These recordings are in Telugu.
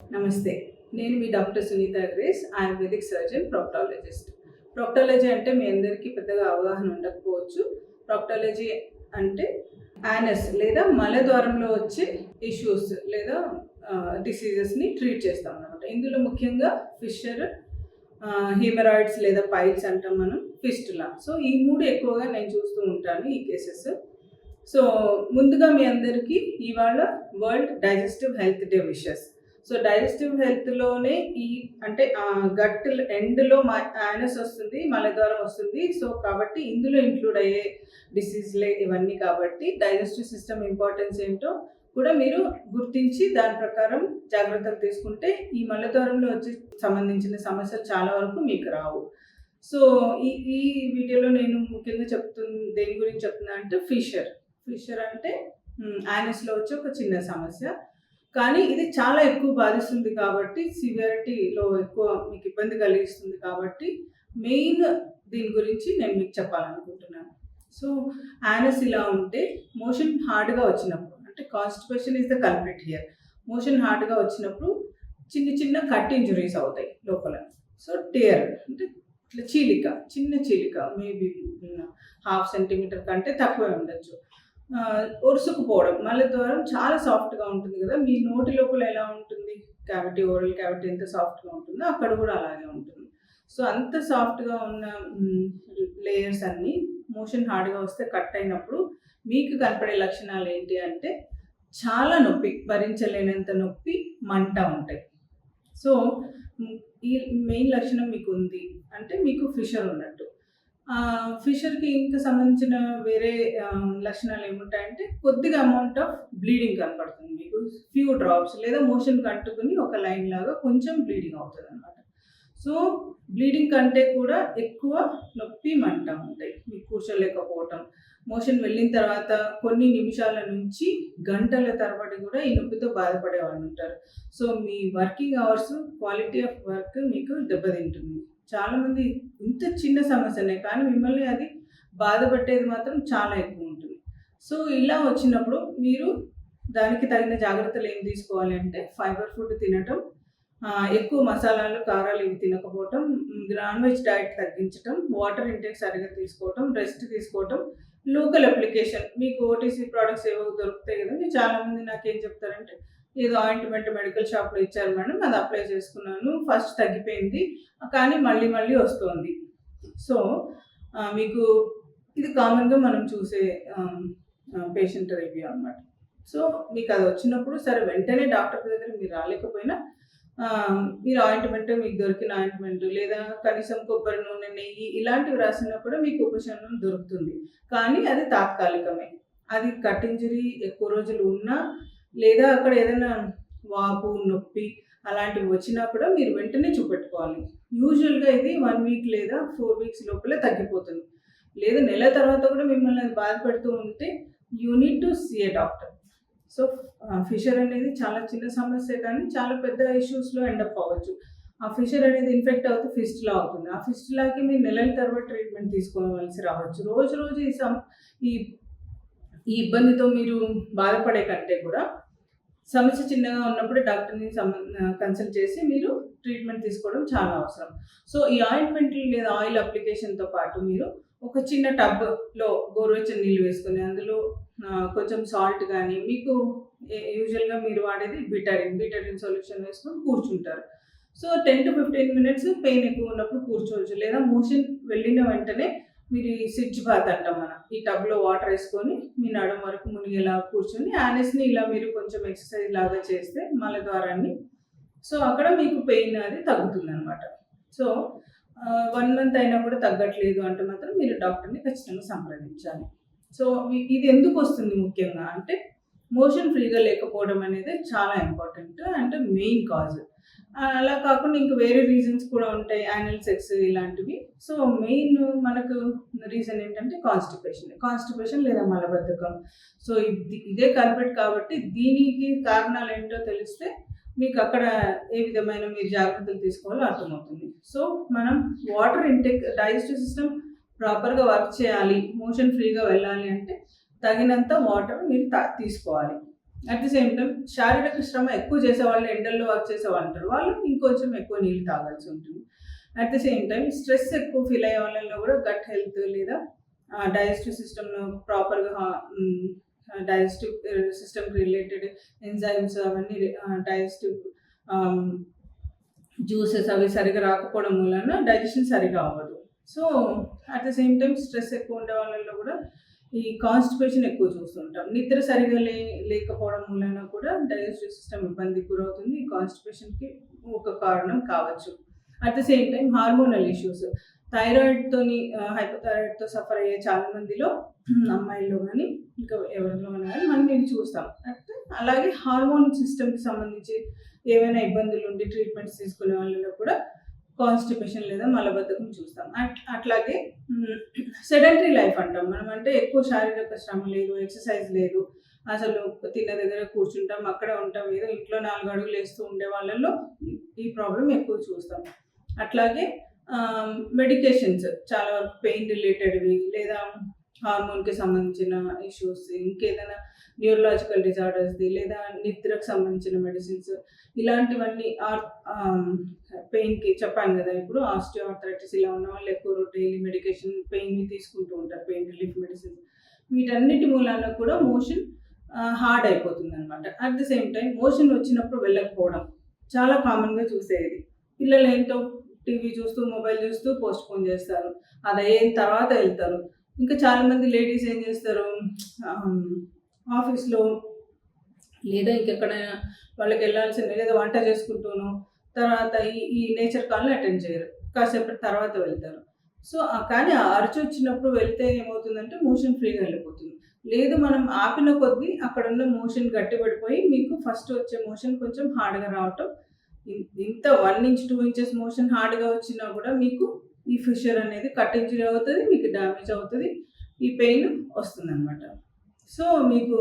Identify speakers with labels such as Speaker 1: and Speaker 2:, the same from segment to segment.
Speaker 1: నమస్తే. నేను మీ డాక్టర్ సునీత అగ్రేస్ ఆయుర్వేదిక్ సర్జన్ ప్రాక్టాలజిస్ట్. ప్రాక్టాలజీ అంటే మీ అందరికీ పెద్దగా అవగాహన ఉండకపోవచ్చు. ప్రాక్టాలజీ అంటే యానస్ లేదా మల ద్వారంలో వచ్చే ఇష్యూస్ లేదా డిసీజెస్ని ట్రీట్ చేస్తాం అనమాట ఇందులో ముఖ్యంగా ఫిషర్ హీమరాయిడ్స్ లేదా పైల్స్ అంటాం మనం ఫిస్టులా సో ఈ మూడు ఎక్కువగా నేను చూస్తూ ఉంటాను ఈ కేసెస్. సో ముందుగా మీ అందరికీ ఇవాళ world digestive health day wishes. So digestive హెల్త్లోనే ఈ అంటే గట్ ఎండ్లో యానస్ వస్తుంది మలద్వారం వస్తుంది. సో కాబట్టి ఇందులో ఇంక్లూడ్ అయ్యే డిసీజ్లే ఇవన్నీ కాబట్టి డైజెస్టివ్ సిస్టమ్ ఇంపార్టెన్స్ ఏంటో కూడా మీరు గుర్తించి దాని ప్రకారం జాగ్రత్తలు తీసుకుంటే ఈ మలద్వారంలో వచ్చి సంబంధించిన సమస్యలు చాలా వరకు మీకు రావు. సో ఈ ఈ వీడియోలో నేను ముఖ్యంగా చెప్తున్న దేని గురించి చెప్తున్నా అంటే ఫిషర్. ఫిషర్ అంటే యానస్లో వచ్చే ఒక చిన్న సమస్య. కానీ ఇది చాలా ఎక్కువ బాధిస్తుంది కాబట్టి సివియారిటీలో ఎక్కువ మీకు ఇబ్బంది కలిగిస్తుంది కాబట్టి మెయిన్ దీని గురించి నేను మీకు చెప్పాలనుకుంటున్నాను. సో యానస్ ఇలా ఉంటే మోషన్ హార్డ్గా వచ్చినప్పుడు అంటే constipation is the culprit here motion హార్డ్గా వచ్చినప్పుడు చిన్న చిన్న కట్ ఇంజురీస్ అవుతాయి లోపల. సో టేర్ అంటే ఇట్లా చీలిక చిన్న చీలిక మేబీ హాఫ్ సెంటీమీటర్ కంటే తక్కువే ఉండొచ్చు. ఒరుసుకుపోవడం మళ్ళీ ద్వారం చాలా సాఫ్ట్గా ఉంటుంది కదా. మీ నోటి లోపల ఎలా ఉంటుంది? క్యావిటీ ఓరల్ క్యావిటీ ఎంత సాఫ్ట్గా ఉంటుందో అక్కడ కూడా అలాగే ఉంటుంది. సో అంత సాఫ్ట్గా ఉన్న లేయర్స్ అన్నీ మోషన్ హార్డ్గా వస్తే కట్ అయినప్పుడు మీకు కనపడే లక్షణాలు ఏంటి అంటే చాలా నొప్పి భరించలేనంత నొప్పి మంట ఉంటాయి. సో ఈ మెయిన్ లక్షణం మీకు ఉంది అంటే మీకు ఫిషర్ ఉన్నట్టు. ఫిషర్కి ఇంకా సంబంధించిన వేరే లక్షణాలు ఏముంటాయంటే కొద్దిగా అమౌంట్ ఆఫ్ బ్లీడింగ్ కనపడుతుంది. మీకు ఫ్యూ డ్రాప్స్ లేదా మోషన్ కంటుకుని ఒక లైన్ లాగా కొంచెం బ్లీడింగ్ అవుతుంది అనమాట సో బ్లీడింగ్ కంటే కూడా ఎక్కువ నొప్పి మంట ఉంటాయి. మీకు కూర్చోలేకపోవటం. మోషన్ వెళ్ళిన తర్వాత కొన్ని నిమిషాల నుంచి గంటల తరబడి కూడా ఈ నొప్పితో బాధపడే వాళ్ళు ఉంటారు. So me working hours quality of work మీకు దెబ్బతింటుంది. చాలామంది ఇంత చిన్న సమస్యనే కానీ మిమ్మల్ని అది బాధపట్టేది మాత్రం చాలా ఎక్కువ ఉంటుంది. సో ఇలా వచ్చినప్పుడు మీరు దానికి తగిన జాగ్రత్తలు ఏం తీసుకోవాలి అంటే ఫైబర్ ఫుడ్ తినటం ఎక్కువ మసాలాలు కారాలు ఇవి తినకపోవటం నాన్ వెజ్ డైట్ తగ్గించటం వాటర్ ఇంటేక్ సరిగా తీసుకోవటం రెస్ట్ తీసుకోవటం లోకల్ అప్లికేషన్ మీకు ఓటీసీ ప్రోడక్ట్స్ ఏవో దొరుకుతాయి కదా మీరు చాలామంది నాకేం చెప్తారంటే ఏదో ఆయింట్మెంట్ మెడికల్ షాప్లో ఇచ్చారు మేడం అది అప్లై చేసుకున్నాను ఫస్ట్ తగ్గిపోయింది కానీ మళ్ళీ మళ్ళీ వస్తుంది. సో మీకు ఇది కామన్గా మనం చూసే పేషెంట్ రివ్యూ అనమాట సో మీకు అది వచ్చినప్పుడు సరే వెంటనే డాక్టర్ దగ్గర మీరు రాలేకపోయినా మీరు ఆయింట్మెంట్ మీకు దొరికిన ఆయింట్మెంట్ లేదా కనీసం కొబ్బరి నూనె నెయ్యి ఇలాంటివి రాసినప్పుడు మీకు ఉపశమనం దొరుకుతుంది. కానీ అది తాత్కాలికమే. అది కట్ ఇంజరీ ఎక్కువ రోజులు ఉన్నా లేదా అక్కడ ఏదైనా వాపు నొప్పి అలాంటివి వచ్చినా కూడా మీరు వెంటనే చూపెట్టుకోవాలి. యూజువల్గా ఇది వన్ వీక్ లేదా ఫోర్ వీక్స్ లోపలే తగ్గిపోతుంది. లేదా నెల తర్వాత కూడా మిమ్మల్ని అది బాధపడుతూ ఉంటే you need to see a doctor. So fissure అనేది చాలా చిన్న సమస్య కానీ చాలా పెద్ద ఇష్యూస్లో ఎండప్ అవ్వచ్చు. ఆ ఫిషర్ అనేది ఇన్ఫెక్ట్ అవుతూ ఫిస్ట్లా అవుతుంది. ఆ ఫిస్ట్లాకి మీరు నెలల తర్వాత ట్రీట్మెంట్ తీసుకోవాల్సి రావచ్చు. రోజు రోజు ఈ సమ్ ఈ ఈ ఇబ్బందితో మీరు బాధపడే కంటే కూడా సమస్య చిన్నగా ఉన్నప్పుడు డాక్టర్ని కన్సల్ట్ చేసి మీరు ట్రీట్మెంట్ తీసుకోవడం చాలా అవసరం. సో ఈ ఆయింట్మెంట్లు లేదా ఆయిల్ అప్లికేషన్తో పాటు మీరు ఒక చిన్న టబ్లో గోరువెచ్చని నీళ్ళు వేసుకొని అందులో కొంచెం సాల్ట్ కానీ మీకు యూజువల్గా మీరు వాడేది బిటరిన్ బిటరిన్ సొల్యూషన్ వేసుకొని కూర్చుంటారు. So ten to fifteen minutes pain ఎక్కువ ఉన్నప్పుడు కూర్చోవచ్చు. లేదా మోషన్ వెళ్ళిన వెంటనే మీరు ఈ స్విచ్ బాత్ అంటాం మనం. ఈ టబ్లో వాటర్ వేసుకొని మీ నడుం వరకు మునిగేలా కూర్చొని యానిస్ని ఇలా మీరు కొంచెం ఎక్సర్సైజ్ లాగా చేస్తే మల ద్వారాన్ని. సో అక్కడ మీకు పెయిన్ అది తగ్గుతుంది అనమాట సో వన్ మంత్ అయినా కూడా తగ్గట్లేదు అంటే మాత్రం మీరు డాక్టర్ని ఖచ్చితంగా సంప్రదించాలి. సో ఇది ఎందుకు వస్తుంది ముఖ్యంగా అంటే మోషన్ ఫ్రీగా లేకపోవడం అనేది చాలా ఇంపార్టెంట్ అండ్ మెయిన్ కాజ్ అలా కాకుండా ఇంక వేరే రీజన్స్ కూడా ఉంటాయి యానల్ సెక్స్ ఇలాంటివి. సో మెయిన్ మనకు రీజన్ ఏంటంటే కాన్స్టిపేషన్ కాన్స్టిపేషన్ లేదా మలబద్ధకం. సో ఇది ఇదే కల్పెట్ కాబట్టి దీనికి కారణాలు ఏంటో తెలిస్తే మీకు అక్కడ ఏ విధమైన మీరు జాగ్రత్తలు తీసుకోవాలో అర్థమవుతుంది. సో మనం వాటర్ ఇంటెక్ డైజెస్టివ్ సిస్టమ్ ప్రాపర్గా వర్క్ చేయాలి మోషన్ ఫ్రీగా వెళ్ళాలి అంటే తగినంత వాటర్ మీరు తీసుకోవాలి. అట్ ది సేమ్ టైం శారీరక శ్రమ ఎక్కువ చేసే వాళ్ళు ఎండల్లో వర్క్ చేసే వాళ్ళు ఉంటారు. వాళ్ళు ఇంకొంచెం ఎక్కువ నీళ్ళు తాగాల్సి ఉంటుంది. At the same time stress ఎక్కువ ఫీల్ అయ్యే వాళ్ళలో కూడా గట్ హెల్త్ లేదా డైజెస్టివ్ సిస్టమ్ ప్రాపర్గా డైజెస్టివ్ సిస్టమ్ రిలేటెడ్ ఎంజైమ్స్ అవన్నీ డైజెస్టివ్ జ్యూసెస్ అవి సరిగా రాకపోవడం వలన డైజెషన్ సరిగా అవ్వదు. So at the same time stress ఎక్కువ ఉండే వాళ్ళల్లో కూడా ఈ కాన్స్టిపేషన్ ఎక్కువ చూస్తుంటాం. నిద్ర సరిగా లే లేకపోవడం వలన కూడా డైజెస్టివ్ సిస్టమ్ ఇబ్బంది గురవుతుంది. ఈ కాన్స్టిపేషన్కి ఒక కారణం కావచ్చు. At the same time hormonal issues థైరాయిడ్తోని హైపోథైరాయిడ్తో సఫర్ అయ్యే చాలా మందిలో అమ్మాయిల్లో కానీ ఇంకా ఎవరిలో కానీ మనం ఇవి చూస్తాం. అంటే అలాగే హార్మోన్ సిస్టమ్కి సంబంధించి ఏవైనా ఇబ్బందులు ఉండి ట్రీట్మెంట్స్ తీసుకునే వాళ్ళలో కూడా కాన్స్టిపేషన్ లేదా మలబద్ధకం చూస్తాం. అట్లాగే సెడెంటరీ లైఫ్ అంటాం. మనం అంటే ఎక్కువ శారీరక శ్రమ లేదు ఎక్సర్సైజ్ లేదు. అసలు తిన్న దగ్గర కూర్చుంటాం అక్కడ ఉంటాం ఏదో ఇంట్లో నాలుగు అడుగులు వేస్తూ ఉండే వాళ్ళల్లో ఈ ప్రాబ్లం ఎక్కువ చూస్తాం. అట్లాగే మెడికేషన్స్ చాలా వరకు పెయిన్ రిలేటెడ్వి లేదా హార్మోన్కి సంబంధించిన ఇష్యూస్ ఇంకేదైనా న్యూరలాజికల్ డిజార్డర్స్ది లేదా నిద్రకు సంబంధించిన మెడిసిన్స్ ఇలాంటివన్నీ ఆర్ పెయిన్కి చెప్పాను కదా ఇప్పుడు ఆస్టియోఆర్థరైటిస్ ఇలా ఉన్న వాళ్ళు ఎక్కువ డైలీ మెడికేషన్ పెయిన్ని తీసుకుంటూ ఉంటారు పెయిన్ రిలీఫ్ మెడిసిన్స్. వీటన్నిటి మూలాన కూడా మోషన్ హార్డ్ అయిపోతుంది అనమాట at the same time motion వచ్చినప్పుడు వెళ్ళకపోవడం చాలా కామన్గా చూసేది. పిల్లలు ఏంటో టీవీ చూస్తూ మొబైల్ చూస్తూ పోస్ట్ పోన్ చేస్తారు. అది అయిన తర్వాత వెళ్తారు. ఇంకా చాలామంది లేడీస్ ఏం చేస్తారు? ఆఫీస్లో లేదా ఇంకెక్కడైనా వాళ్ళకి వెళ్ళాల్సిన లేదా వంట చేసుకుంటూను తర్వాత ఈ ఈ నేచర్ కాల్ని అటెండ్ చేయరు. కాసేపటి తర్వాత వెళ్తారు. సో కానీ అరచి వచ్చినప్పుడు వెళ్తే ఏమవుతుందంటే మోషన్ ఫ్రీగా వెళ్ళిపోతుంది. లేదు మనం ఆపిన కొద్దీ అక్కడ ఉన్న మోషన్ గట్టిపడిపోయి మీకు ఫస్ట్ వచ్చే మోషన్ కొంచెం హార్డ్గా రావటం ఇంత one inch two inches motion హార్డ్గా వచ్చినా కూడా మీకు ఈ ఫిషర్ అనేది కట్ ఇంజరీ అవుతుంది మీకు డ్యామేజ్ అవుతుంది ఈ పెయిన్ వస్తుంది అనమాట సో మీకు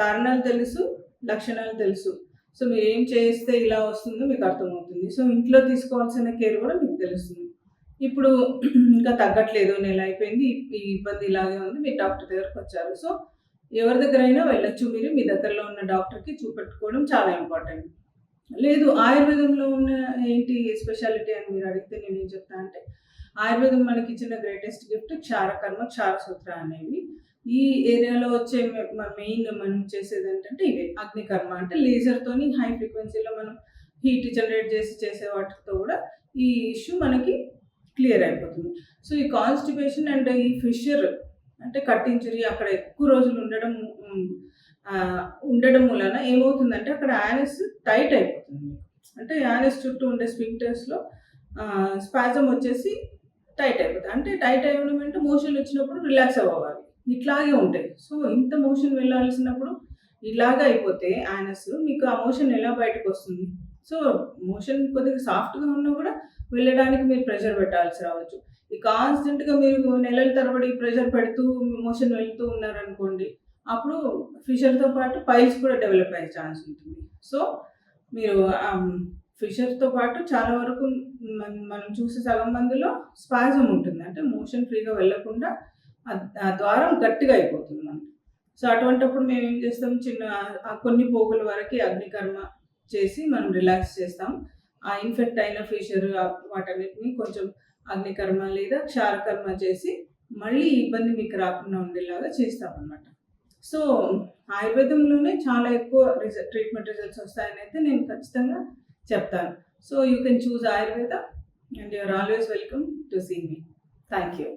Speaker 1: కారణాలు తెలుసు లక్షణాలు తెలుసు. సో మీరు ఏం చేస్తే ఇలా వస్తుందో మీకు అర్థమవుతుంది. సో ఇంట్లో తీసుకోవాల్సిన కేర్ కూడా మీకు తెలుస్తుంది. ఇప్పుడు ఇంకా తగ్గట్లేదు నెల అయిపోయింది ఈ ఇబ్బంది ఇలాగే ఉంది మీ డాక్టర్ దగ్గరకు వచ్చారు. సో ఎవరి దగ్గర అయినా వెళ్ళొచ్చు మీరు మీ దగ్గరలో ఉన్న డాక్టర్కి చూపెట్టుకోవడం చాలా ఇంపార్టెంట్. లేదు ఆయుర్వేదంలో ఉన్న ఏంటి స్పెషాలిటీ అని మీరు అడిగితే నేను ఏం చెప్తా అంటే ఆయుర్వేదం మనకి ఇచ్చిన గ్రేటెస్ట్ గిఫ్ట్ క్షారకర్మ క్షారసూత్ర అనేవి. ఈ ఏరియాలో వచ్చే మెయిన్ మనం చేసేది ఏంటంటే ఇవే. అగ్నికర్మ అంటే లేజర్తోని హై ఫ్రీక్వెన్సీలో మనం హీట్ జనరేట్ చేసి చేసే వాటితో కూడా ఈ ఇష్యూ మనకి క్లియర్ అయిపోతుంది. సో ఈ కాన్స్టిపేషన్ అండ్ ఈ ఫిషర్ అంటే కట్ ఇంజురీ అక్కడ ఎక్కువ రోజులు ఉండడం ఉండడం వలన ఏమవుతుందంటే అక్కడ యానస్ టైట్ అయిపోతుంది. అంటే యానస్ చుట్టూ ఉండే స్పింక్టర్స్లో స్పాజం వచ్చేసి టైట్ అయిపోతుంది అంటే టైట్ అవ్వడం అంటే మోషన్ వచ్చినప్పుడు రిలాక్స్ అవ్వాలి. ఇట్లాగే ఉంటాయి. సో ఇంత మోషన్ వెళ్ళాల్సినప్పుడు ఇలాగ అయిపోతే యానస్ మీకు ఆ మోషన్ ఎలా బయటకు వస్తుంది సో మోషన్ కొద్దిగా సాఫ్ట్గా ఉన్నా కూడా వెళ్ళడానికి మీరు ప్రెషర్ పెట్టాల్సి రావచ్చు. ఈ కాన్స్టెంట్గా మీరు నెలల తరబడి ప్రెషర్ పెడుతూ మోషన్ వెళ్తూ ఉన్నారనుకోండి అప్పుడు ఫిషర్తో పాటు పైల్స్ కూడా డెవలప్ అయ్యే ఛాన్స్ ఉంటుంది. సో మీరు ఫిషర్తో పాటు చాలా వరకు మనం చూసే సగం మందిలో స్పాజం ఉంటుంది. అంటే మోషన్ ఫ్రీగా వెళ్ళకుండా ఆ ద్వారం గట్టిగా అయిపోతుంది మనకి. సో అటువంటిప్పుడు మేము ఏం చేస్తాం? చిన్న కొన్ని పోగుల వరకు అగ్నికర్మ చేసి మనం రిలాక్స్ చేస్తాం. ఆ ఇన్ఫెక్ట్ అయిన ఫిషర్ వాటన్నిటిని కొంచెం అగ్నికర్మ లేదా క్షారకర్మ చేసి మళ్ళీ ఇబ్బంది మీకు రాకుండా ఉండేలాగా చేస్తామన్నమాట. సో ఆయుర్వేదంలోనే చాలా ఎక్కువ రిజల్ట్ ట్రీట్మెంట్ రిజల్ట్స్ వస్తాయని అయితే నేను ఖచ్చితంగా చెప్తాను. So you can choose Ayurveda and you are always welcome to see me thank you